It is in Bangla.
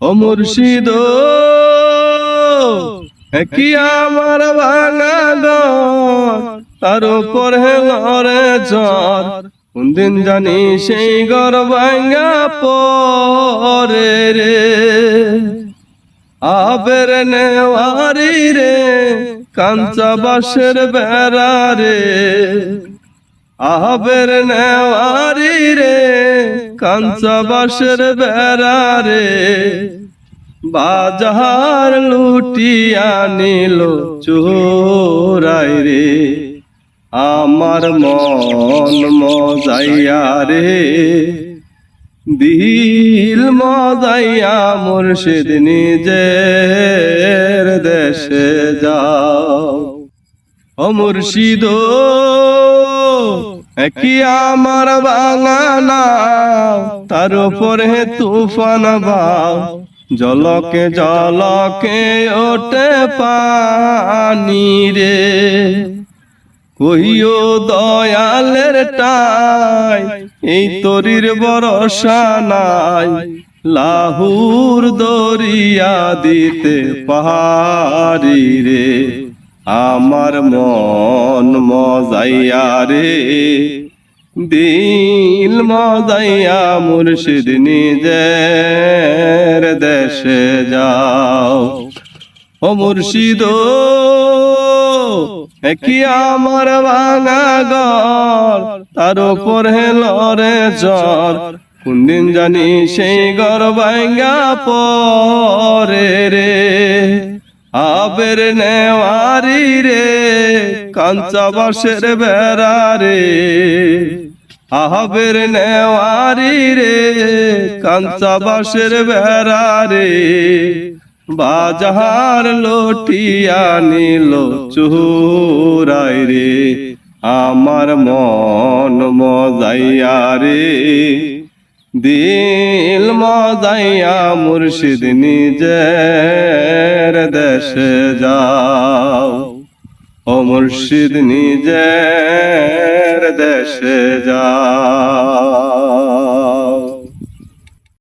ও কি আমার ভাঙা তার উপর লরে জ্বর। কোনদিন জানি সেই ঘর ভাঙা পরে রে। আবের নেওয়ারি রে, কাঞ্চা বাসের বেড়া রে। আবের নেওয়ারি রে কাঞ্চা বাসের বেড়া রে। বাজার লুটিয়া নিল চোরাই রে, আমার মন মজাইয়া রে। দিল মজাইয়া মুর্শিদ নিজের দেশে যাও। ও মুর্শিদ কি আমার বাঙানা তার উপরে তুফান বাও। জলকে জলকে ওঠে পানি রে। কহিও দয়ালের টাই, এই তরির ভরসা নাই। লাহুর দরিয়া দিতে পাহাড়ি রে। আমার মন মজাইয়া রে, দিল মজাইয়া মুর্শিদ নিজের দেশে যাও। ও মুর্শিদ কি আমার ভাঙা ঘর? তার উপর লরে জ্বর। কোনদিন জানি সেই ঘর ভাঙ্গা পরে রে, আবের রে কাঞ্চা বাসের বেড়া রে আহাবের নেওয়ারি রে কাঞ্চা বাসের বেড়া রে বাজার লটিয়া নিল চুরাই রে, আমার মন মজাইয়া রে। দিল মজাইয়া মুর্শিদ নিজের দেশে যাও ও মুর্শিদ নিজের দেশে যাও